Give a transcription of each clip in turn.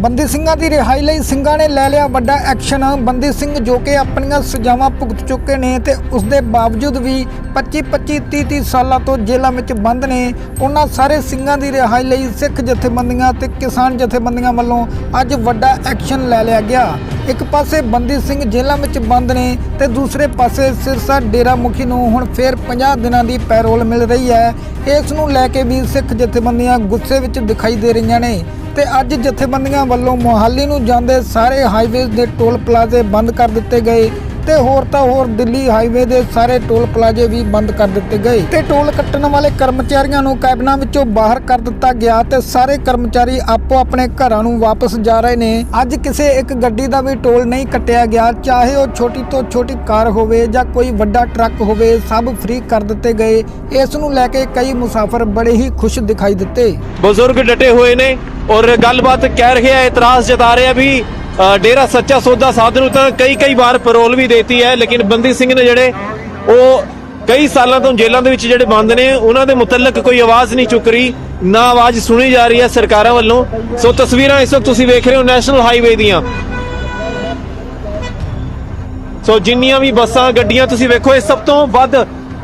ਬੰਦੀ ਸਿੰਘਾਂ ਦੀ ਰਿਹਾਈ ਲਈ ਸਿੰਘਾਂ ਨੇ ਲੈ ਲਿਆ ਵੱਡਾ ਐਕਸ਼ਨ। ਬੰਦੀ ਸਿੰਘ ਜੋ ਕਿ ਆਪਣੀਆਂ ਸਜ਼ਾਵਾਂ ਭੁਗਤ ਚੁੱਕੇ ਨੇ ਤੇ ਉਸ ਦੇ ਬਾਵਜੂਦ ਵੀ 25 25 30 30 ਸਾਲਾਂ ਤੋਂ ਜੇਲ੍ਹਾਂ ਵਿੱਚ ਬੰਦ ਨੇ। ਉਹਨਾਂ ਸਾਰੇ ਸਿੰਘਾਂ ਦੀ ਰਿਹਾਈ ਲਈ ਸਿੱਖ ਜਥੇਬੰਦੀਆਂ ਤੇ ਕਿਸਾਨ ਜਥੇਬੰਦੀਆਂ ਵੱਲੋਂ ਅੱਜ ਵੱਡਾ ਐਕਸ਼ਨ ਲੈ ਲਿਆ ਗਿਆ। ਇੱਕ ਪਾਸੇ ਬੰਦੀ ਸਿੰਘ ਜੇਲ੍ਹਾਂ ਵਿੱਚ ਬੰਦ ਨੇ ਤੇ ਦੂਸਰੇ ਪਾਸੇ ਸਿਰਸਾ ਡੇਰਾ ਮੁਖੀ ਨੂੰ ਹੁਣ ਫੇਰ 50 ਦਿਨਾਂ ਦੀ ਪੈਰੋਲ ਮਿਲ ਰਹੀ ਹੈ। ਇਸ ਨੂੰ ਲੈ ਕੇ ਵੀ ਸਿੱਖ ਜਥੇਬੰਦੀਆਂ ਗੁੱਸੇ ਵਿੱਚ ਦਿਖਾਈ ਦੇ ਰਹੀਆਂ ਨੇ ਤੇ ਅੱਜ ਜਥੇਬੰਦੀਆਂ ਵੱਲੋਂ ਮੋਹਾਲੀ ਨੂੰ ਜਾਂਦੇ ਸਾਰੇ ਹਾਈਵੇਜ਼ ਦੇ ਟੋਲ ਪਲਾਜ਼ੇ ਬੰਦ ਕਰ ਦਿੱਤੇ ਗਏ। ਤੇ ਹੋਰ ਤਾਂ ਹੋਰ ਦਿੱਲੀ ਹਾਈਵੇ ਦੇ ਸਾਰੇ ਟੋਲ ਪਲਾਜ਼ੇ ਵੀ ਬੰਦ ਕਰ ਦਿੱਤੇ ਗਏ ਤੇ ਟੋਲ ਕੱਟਣ ਵਾਲੇ ਕਰਮਚਾਰੀਆਂ ਨੂੰ ਕੈਬਨਾਂ ਵਿੱਚੋਂ ਬਾਹਰ ਕਰ ਦਿੱਤਾ ਗਿਆ ਤੇ ਸਾਰੇ ਕਰਮਚਾਰੀ ਆਪੋ ਆਪਣੇ ਘਰਾਂ ਨੂੰ ਵਾਪਸ ਜਾ ਰਹੇ ਨੇ। ਅੱਜ ਕਿਸੇ ਇੱਕ ਗੱਡੀ ਦਾ ਵੀ ਟੋਲ ਨਹੀਂ ਕੱਟਿਆ ਗਿਆ, ਚਾਹੇ ਉਹ ਛੋਟੀ ਤੋਂ ਛੋਟੀ ਕਾਰ ਹੋਵੇ ਜਾਂ ਕੋਈ ਵੱਡਾ ਟਰੱਕ ਹੋਵੇ, ਸਭ ਫ੍ਰੀ ਕਰ ਦਿੱਤੇ ਗਏ। ਇਸ ਨੂੰ ਲੈ ਕੇ ਕਈ ਮੁਸਾਫਰ ਬੜੇ ਹੀ ਖੁਸ਼ ਦਿਖਾਈ ਦਿੱਤੇ। ਬਜ਼ੁਰਗ ਡਟੇ ਹੋਏ ਨੇ ਔਰ ਗੱਲਬਾਤ ਕਹਿ ਰਹੇ ਆ, ਇਤਰਾਜ਼ ਜਤਾ ਰਹੇ ਆ ਵੀ ਡੇਰਾ ਸੱਚਾ ਸੌਦਾ ਸਾਧ ਨੂੰ ਤਾਂ ਕਈ ਕਈ ਵਾਰ ਪੈਰੋਲ ਵੀ ਦੇਤੀ ਹੈ, ਲੇਕਿਨ ਬੰਦੀ ਸਿੰਘ ਨੇ ਜਿਹੜੇ ਉਹ ਕਈ ਸਾਲਾਂ ਤੋਂ ਜੇਲ੍ਹਾਂ ਦੇ ਵਿੱਚ ਜਿਹੜੇ ਬੰਦ ਨੇ, ਉਹਨਾਂ ਦੇ ਮੁਤਲਕ ਕੋਈ ਆਵਾਜ਼ ਨਹੀਂ ਚੁੱਕ ਰਹੀ, ਨਾ ਆਵਾਜ਼ ਸੁਣੀ ਜਾ ਰਹੀ ਹੈ ਸਰਕਾਰਾਂ ਵੱਲੋਂ। ਸੋ ਤਸਵੀਰਾਂ ਇਸ ਵਕਤ ਤੁਸੀਂ ਵੇਖ ਰਹੇ ਹੋ ਨੈਸ਼ਨਲ ਹਾਈਵੇ ਦੀਆਂ। ਸੋ ਜਿੰਨੀਆਂ ਵੀ ਬੱਸਾਂ, ਗੱਡੀਆਂ ਤੁਸੀਂ ਵੇਖੋ, ਇਹ ਸਭ ਤੋਂ ਵੱਧ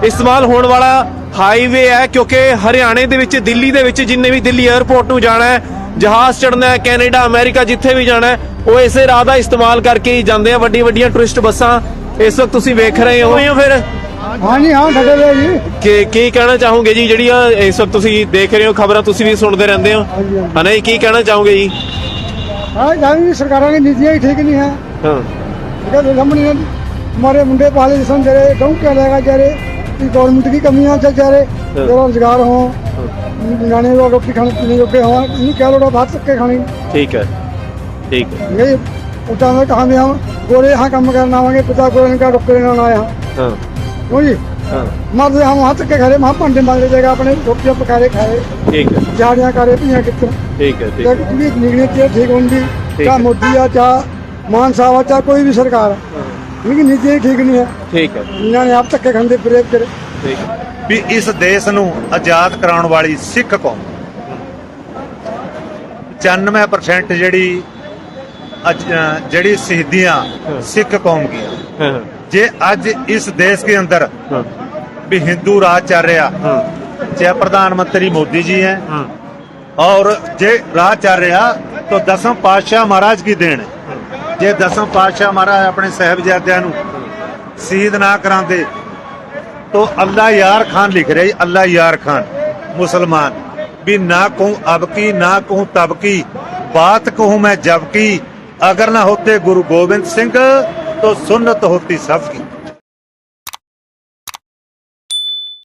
ਇਸਤੇਮਾਲ ਹੋਣ ਵਾਲਾ ਹਾਈਵੇ ਹੈ, ਕਿਉਂਕਿ ਹਰਿਆਣੇ ਦੇ ਵਿੱਚ, ਦਿੱਲੀ ਦੇ ਵਿੱਚ ਜਿੰਨੇ ਵੀ ਦਿੱਲੀ 에ਅਰਪੋਰਟ ਨੂੰ ਜਾਣਾ ਹੈ ਜਹਾਜ਼ ਚੜਨਾ ਹੈ ਕੈਨੇਡਾ ਅਮਰੀਕਾ ਜਿੱਥੇ ਵੀ ਜਾਣਾ ਹੈ ਉਹ ਇਸੇ ਰਾਹ ਦਾ ਇਸਤੇਮਾਲ ਕਰਕੇ ਹੀ ਜਾਂਦੇ ਆ ਵੱਡੀ ਵੱਡੀਆਂ ਟੂਰਿਸਟ ਬੱਸਾਂ ਇਸ ਵਕਤ ਤੁਸੀਂ ਵੇਖ ਰਹੇ ਹੋ ਹੋ ਫਿਰ ਹਾਂਜੀ ਹਾਂ ਡਟੇ ਹੋਏ ਜੀ ਕਿ ਕੀ ਕਹਿਣਾ ਚਾਹੋਗੇ ਜੀ ਜਿਹੜੀਆਂ ਇਸ ਵਕਤ ਤੁਸੀਂ ਦੇਖ ਰਹੇ ਹੋ ਖਬਰਾਂ ਤੁਸੀਂ ਵੀ ਸੁਣਦੇ ਰਹਿੰਦੇ ਹੋ ਹਾਂਜੀ, ਹਾਂਜੀ। ਹਨਾ ਜੀ ਕੀ ਕਹਿਣਾ ਚਾਹੋਗੇ ਜੀ ਹਾਂ ਜਾਨੀ ਸਰਕਾਰਾਂ ਦੀ ਨੀਤੀਆਂ ਹੀ ਠੀਕ ਨਹੀਂ ਹੈ ਹਾਂ कहते सामने हमारे मुंडे पहले जिसम दे रहे क्यों क्या लेगा जा रहे कि गवर्नमेंट की कमियां चल जा रहे बेरोजगार हो ਗਾਣੇ ਦਾ ਰੋਟੀ ਖਾਣ ਪੀਣੇ ਜੋਗੇ ਹਾਂ ਇਹ ਕਹਿ ਲੋੜਾ ਬਾਤ ਸਕੇ ਖਾਣੀ। ਠੀਕ ਹੈ ਠੀਕ ਹੈ। ਨਹੀਂ ਉਦਾਂ ਦਾ ਕਹਾਂਦੇ ਹਾਂ ਗੋਰੇ ਹਾਂ ਕੰਮ ਕਰਨ ਆਵਾਂਗੇ ਪਿਤਾ ਗੋਰੇ ਦਾ ਰੁਕ ਲੈਣ ਆਇਆ। ਹਾਂ। ਕੋਈ ਹਾਂ। ਮਰਦੇ ਹਾਂ ਹੱਥ ਕੇ ਘਰੇ ਮਾਂ ਭਾਂਡੇ ਮਾਰੇ ਜਾਏਗਾ ਆਪਣੇ ਰੋਟੀਆਂ ਪਕਾਰੇ ਖਾਏ। ਠੀਕ ਹੈ। ਜਾੜੀਆਂ ਕਰੇ ਪੀਆਂ ਕਿੱਥੇ? ਠੀਕ ਹੈ ਠੀਕ ਹੈ। ਕਿੰਨੀ ਨਿਗਣੀ ਤੇ ਠੀਕ ਹੁੰਦੀ ਕਾ ਮੋਦੀ ਆ ਚਾ ਮਾਨ ਸਾਹਿਬ ਆ ਚਾ ਕੋਈ ਵੀ ਸਰਕਾਰ ਨਹੀਂ ਨੀਤੀ ਠੀਕ ਨਹੀਂ ਹੈ। ਠੀਕ ਹੈ। ਇਹਨਾਂ ਨੇ ਆਪ ਤੱਕ ਖੰਦੇ ਪ੍ਰੇਮ ਕਰੇ ਠੀਕ ਹੈ। ਵੀ ਇਸ ਦੇਸ਼ ਨੂੰ ਆਜ਼ਾਦ ਕਰਾਉਣ ਵਾਲੀ ਸਿੱਖ ਕੌਮ 95% ਜਿਹੜੀ ਅੱਜ ਅ, ਜਿਹੜੀ ਸ਼ਹੀਦੀਆਂ ਸਿੱਖ ਕੌਮ ਕੀ हाँ ਜੇ ਅੱਜ ਇਸ ਦੇਸ਼ के अंदर हाँ भी हिंदू राज चल रहा हाँ चाहे प्रधानमंत्री मोदी जी हैं हाँ और जे राज चल रहा तो दसम पातशाह महाराज की देन है ਜੇ ਦਸਮ ਪਾਤਸ਼ਾਹ ਮਹਾਰਾਜ ਆਪਣੇ ਸਹਿਬਜ਼ਾਦਿਆਂ ਨੂੰ ਸ਼ਹੀਦ ਨਾ ਕਰਾਉਂਦੇ तो अल्लाह यार खान लिख रहे अल्लाह यार खान मुसलमान भी ना कहूं अब की ना कहूं तब की बात कहूं मैं जब की अगर ना होते गुरु गोविंद सिंह तो सुन्नत होती सब की